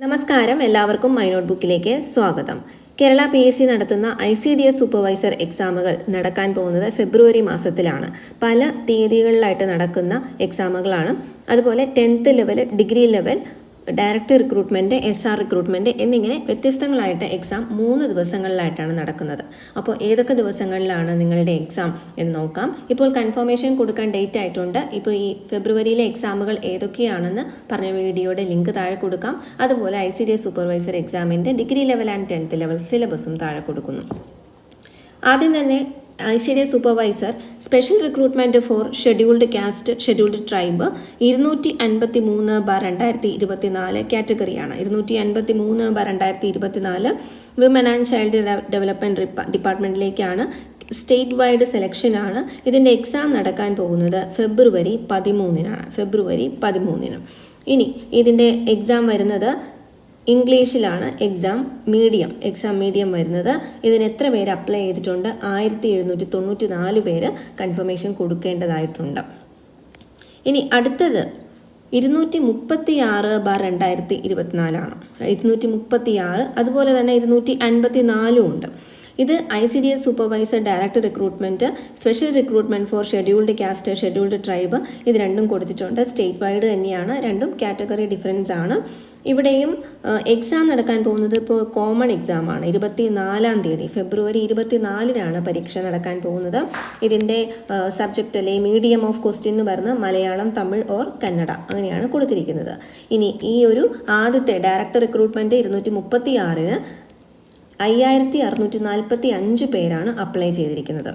നമസ്കാരം. എല്ലാവർക്കും my not ബുക്കിലേക്ക് സ്വാഗതം. കേരള പി എസ് സി നടത്തുന്ന I C D S supervisor എക്സാമുകൾ നടക്കാൻ പോകുന്നത് ഫെബ്രുവരി മാസത്തിലാണ്. പല തീയതികളിലായിട്ട് നടക്കുന്ന എക്സാമുകളാണ്. അതുപോലെ tenth level degree level direct recruitment S R recruitment എന്നിങ്ങനെ വ്യത്യസ്തങ്ങളായിട്ട് എക്സാം മൂന്ന് ദിവസങ്ങളിലായിട്ടാണ് നടക്കുന്നത്. അപ്പോൾ ഏതൊക്കെ ദിവസങ്ങളിലാണ് നിങ്ങളുടെ എക്സാം എന്ന് നോക്കാം. ഇപ്പോൾ കൺഫർമേഷൻ കൊടുക്കാൻ ഡേറ്റ് ആയിട്ടുണ്ട്. ഇപ്പോൾ ഈ ഫെബ്രുവരിയിലെ എക്സാമുകൾ ഏതൊക്കെയാണെന്ന് പറഞ്ഞ വീഡിയോയുടെ ലിങ്ക് താഴെ കൊടുക്കാം. അതുപോലെ I C D S supervisor എക്സാമിന്റെ degree level and tenth level സിലബസും താഴെ കൊടുക്കുന്നു. ആദ്യം തന്നെ I C D supervisor special recruitment for scheduled caste scheduled tribe ഇരുന്നൂറ്റി അൻപത്തി മൂന്ന് ബാർ രണ്ടായിരത്തി ഇരുപത്തി നാല് കാറ്റഗറിയാണ്. ഇരുന്നൂറ്റി അൻപത്തി മൂന്ന് ബാർ രണ്ടായിരത്തി ഇരുപത്തി നാല് വിമൻ ആൻഡ് ചൈൽഡ് ഡെവലപ്മെന്റ് ഡിപ്പാർട്ട്മെന്റിലേക്കാണ് സ്റ്റേറ്റ് വൈഡ് സെലക്ഷനാണ് ഇതിന്റെ എക്സാം നടക്കാൻ പോകുന്നത് ഫെബ്രുവരി പതിമൂന്നിനാണ്. ഫെബ്രുവരി പതിമൂന്നിന്. ഇനി ഇതിന്റെ എക്സാം വരുന്നത് ഇംഗ്ലീഷിലാണ് എക്സാം മീഡിയം എക്സാം മീഡിയം വരുന്നത്. ഇതിന് എത്ര പേര് അപ്ലൈ ചെയ്തിട്ടുണ്ട്? ആയിരത്തി എഴുന്നൂറ്റി തൊണ്ണൂറ്റി നാല് പേര് കൺഫർമേഷൻ കൊടുക്കേണ്ടതായിട്ടുണ്ട്. ഇനി അടുത്തത് ഇരുന്നൂറ്റി മുപ്പത്തി ആറ് ബാർ രണ്ടായിരത്തി ഇരുപത്തിനാലാണ് ഇരുന്നൂറ്റി മുപ്പത്തി ആറ് അതുപോലെ തന്നെ ഇരുന്നൂറ്റി അൻപത്തി നാലും ഉണ്ട്. ഇത് I C D S supervisor director recruitment special recruitment for scheduled caste scheduled tribe ഇത് രണ്ടും കൊടുത്തിട്ടുണ്ട്. സ്റ്റേറ്റ് വൈഡ് തന്നെയാണ്. രണ്ടും കാറ്റഗറി ഡിഫറൻസ് ആണ്. ഇവിടെയും എക്സാം നടക്കാൻ പോകുന്നത് ഇപ്പോൾ കോമൺ എക്സാം ആണ്. ഇരുപത്തി നാലാം തീയതി ഫെബ്രുവരി ഇരുപത്തി നാലിനാണ് പരീക്ഷ നടക്കാൻ പോകുന്നത്. ഇതിന്റെ സബ്ജക്റ്റ് അല്ലെ മീഡിയം ഓഫ് ക്വസ്റ്റ്യൻ എന്ന് പറഞ്ഞ് മലയാളം തമിഴ് ഓർ കന്നഡ അങ്ങനെയാണ് കൊടുത്തിരിക്കുന്നത്. ഇനി ഈ ഒരു ആദ്യത്തെ ഡയറക്ടർ റിക്രൂട്ട്മെന്റ് ഇരുന്നൂറ്റി മുപ്പത്തി ആറിന് അയ്യായിരത്തി അറുന്നൂറ്റി നാൽപ്പത്തി അഞ്ച് പേരാണ് അപ്ലൈ ചെയ്തിരിക്കുന്നത്.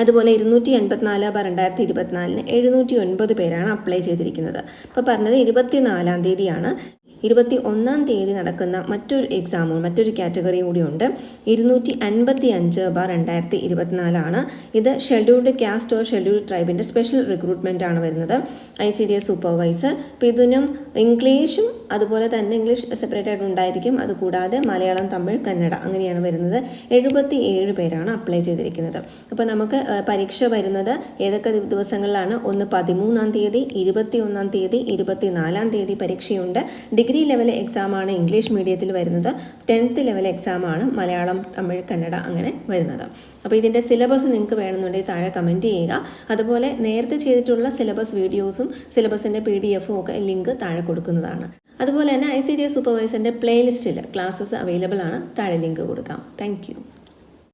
അതുപോലെ ഇരുന്നൂറ്റി എൺപത്തിനാല് ബാർ രണ്ടായിരത്തി ഇരുപത്തിനാലിന് എഴുന്നൂറ്റി ഒൻപത് പേരാണ് അപ്ലൈ ചെയ്തിരിക്കുന്നത്. ഇപ്പോൾ പറഞ്ഞത് ഇരുപത്തിനാലാം തീയതിയാണ്. ഇരുപത്തി ഒന്നാം തീയതി നടക്കുന്ന മറ്റൊരു എക്സാമും മറ്റൊരു കാറ്റഗറിയും കൂടിയുണ്ട് ഇരുന്നൂറ്റി അൻപത്തി അഞ്ച് ബാർ രണ്ടായിരത്തി ഇരുപത്തിനാലാണ് ഇത് ഷെഡ്യൂൾഡ് കാസ്റ്റ് ഓർ ഷെഡ്യൂൾഡ് ട്രൈബിന്റെ സ്പെഷ്യൽ റിക്രൂട്ട്മെന്റ് ആണ് വരുന്നത്. I C D S supervisor പിതുനും ഇതിനും ഇംഗ്ലീഷും അതുപോലെ തന്നെ ഇംഗ്ലീഷ് സെപ്പറേറ്റ് ആയിട്ട് ഉണ്ടായിരിക്കും. അതുകൂടാതെ മലയാളം തമിഴ് കന്നഡ അങ്ങനെയാണ് വരുന്നത്. എഴുപത്തി ഏഴ് പേരാണ് അപ്ലൈ ചെയ്തിരിക്കുന്നത്. അപ്പോൾ നമുക്ക് പരീക്ഷ വരുന്നത് ഏതൊക്കെ ദിവസങ്ങളിലാണ്? ഒന്ന് പതിമൂന്നാം തീയതി ഇരുപത്തി ഒന്നാം തീയതി ഇരുപത്തിനാലാം തീയതി പരീക്ഷയുണ്ട്. ഡിഗ്രി ലെവൽ എക്സാമാണ് ഇംഗ്ലീഷ് മീഡിയത്തിൽ വരുന്നത്. ടെൻത്ത് ലെവൽ എക്സാമാണ് മലയാളം തമിഴ് കന്നഡ അങ്ങനെ വരുന്നത്. അപ്പോൾ ഇതിന്റെ സിലബസ് നിങ്ങൾക്ക് വേണമെന്നുണ്ടെങ്കിൽ താഴെ കമന്റ് ചെയ്യുക. അതുപോലെ നേരത്തെ ചെയ്തിട്ടുള്ള സിലബസ് വീഡിയോസും സിലബസിന്റെ പി ഡി എഫും ഒക്കെ ലിങ്ക് താഴെ കൊടുക്കുന്നതാണ്. അതുപോലെ തന്നെ ഐ സി ഡി എസ് സൂപ്പർവൈസറിന്റെ പ്ലേലിസ്റ്റിൽ ക്ലാസ്സസ് അവൈലബിൾ ആണ്. താഴെ ലിങ്ക് കൊടുക്കാം. താങ്ക്